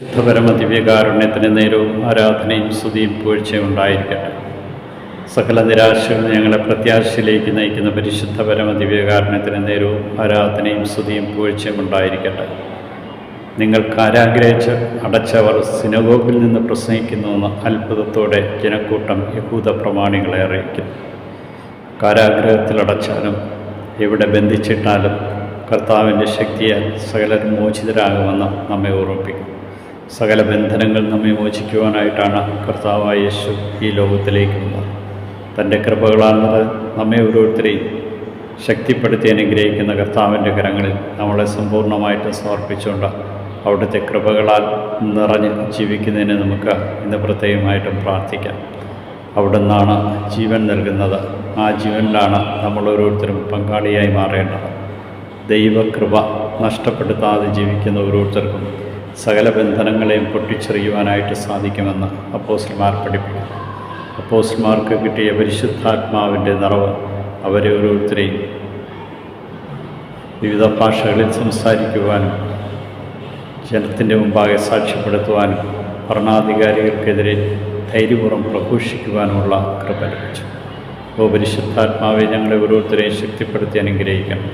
ശുദ്ധപരമ ദിവ്യകാരുണ്യത്തിന് നേരവും ആരാധനയും സ്തുതിയും പൂഴ്ചയും ഉണ്ടായിരിക്കട്ടെ. സകല നിരാശകൾ ഞങ്ങളെ പ്രത്യാശയിലേക്ക് നയിക്കുന്ന പരിശുദ്ധ പരമ ദിവ്യകാരുണ്യത്തിന് നേരവും ആരാധനയും സ്തുതിയും പൂഴ്ചയും ഉണ്ടായിരിക്കട്ടെ. നിങ്ങൾ കാരാഗ്രഹിച്ച് അടച്ചവർ സിനഗോഗിൽ നിന്ന് പ്രസംഗിക്കുന്നുവെന്ന അത്ഭുതത്തോടെ ജനക്കൂട്ടം യഹൂദ പ്രമാണികളെ അറിയിക്കുന്നു കാരാഗ്രഹത്തിൽ അടച്ചാലും എവിടെ ബന്ധിച്ചിട്ടാലും കർത്താവിന്റെ ശക്തിയാൽ സകലരും മോചിതരാകുമെന്ന് നമ്മെ ഓർമ്മിപ്പിക്കും. സകല ബന്ധനങ്ങൾ നമ്മെ മോചിക്കുവാനായിട്ടാണ് കർത്താവായ യേശു ഈ ലോകത്തിലേക്ക് വന്നത്. തന്റെ കൃപകളാണത് നമ്മെ ഓരോരുത്തരെയും ശക്തിപ്പെടുത്തി അനുഗ്രഹിക്കുന്ന കർത്താവിന്റെ കരങ്ങളിൽ നമ്മളെ സമ്പൂർണമായിട്ട് സമർപ്പിച്ചുകൊണ്ട് അവിടുത്തെ കൃപകളാൽ നിറഞ്ഞ് ജീവിക്കുന്നതിന് നമുക്ക് ഇന്ന് പ്രത്യേകമായിട്ടും പ്രാർത്ഥിക്കാം. അവിടെ നിന്നാണ് ജീവൻ നൽകുന്നത്. ആ ജീവനിലാണ് നമ്മൾ ഓരോരുത്തരും പങ്കാളിയായി മാറേണ്ടത്. ദൈവകൃപ നഷ്ടപ്പെടുത്താതെ ജീവിക്കുന്ന ഓരോരുത്തർക്കും സകല ബന്ധനങ്ങളെയും പൊട്ടിച്ചെറിയുവാനായിട്ട് സാധിക്കുമെന്ന് അപ്പോസ്റ്റ്മാർ പഠിപ്പിക്കുന്നു. അപ്പോസ്റ്റ്മാർക്ക് കിട്ടിയ പരിശുദ്ധാത്മാവിന്റെ നിറവ് അവരെ ഓരോരുത്തരെയും വിവിധ ഭാഷകളിൽ സംസാരിക്കുവാനും ജനത്തിന്റെ മുമ്പാകെ സാക്ഷ്യപ്പെടുത്തുവാനും ഭരണാധികാരികൾക്കെതിരെ ധൈര്യപൂർവം പ്രഘോഷിക്കുവാനുമുള്ള കൃപ ലഭിച്ചു. ഓ പരിശുദ്ധാത്മാവെ ഞങ്ങളെ ഓരോരുത്തരെയും ശക്തിപ്പെടുത്തി അനുഗ്രഹിക്കണം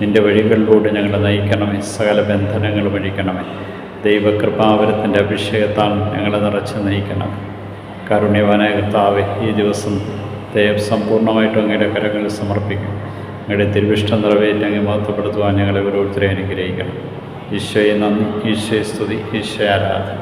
നിന്റെ വഴികളിലൂടെ ഞങ്ങളെ നയിക്കണമേ. സകല ബന്ധനങ്ങൾ വഴിക്കണമേ. ദൈവകൃപാവരത്തിന്റെ അഭിഷേകത്താൽ ഞങ്ങളെ നിറച്ച് നയിക്കണം. കാരുണ്യവാനായ കർത്താവെ ഈ ദിവസം ദൈവം സമ്പൂർണമായിട്ടും അങ്ങയുടെ കരങ്ങളിൽ സമർപ്പിക്കും. അങ്ങയുടെ തിരുവിഷ്ടം നിറവേറ്റി അങ്ങ് മഹത്വപ്പെടുത്തുവാൻ ഞങ്ങളെ ഓരോരുത്തരെ അനുഗ്രഹിക്കണം. ഈശോയെ നന്ദി ഈശോയെ സ്തുതി ഈശോ ആരാധന.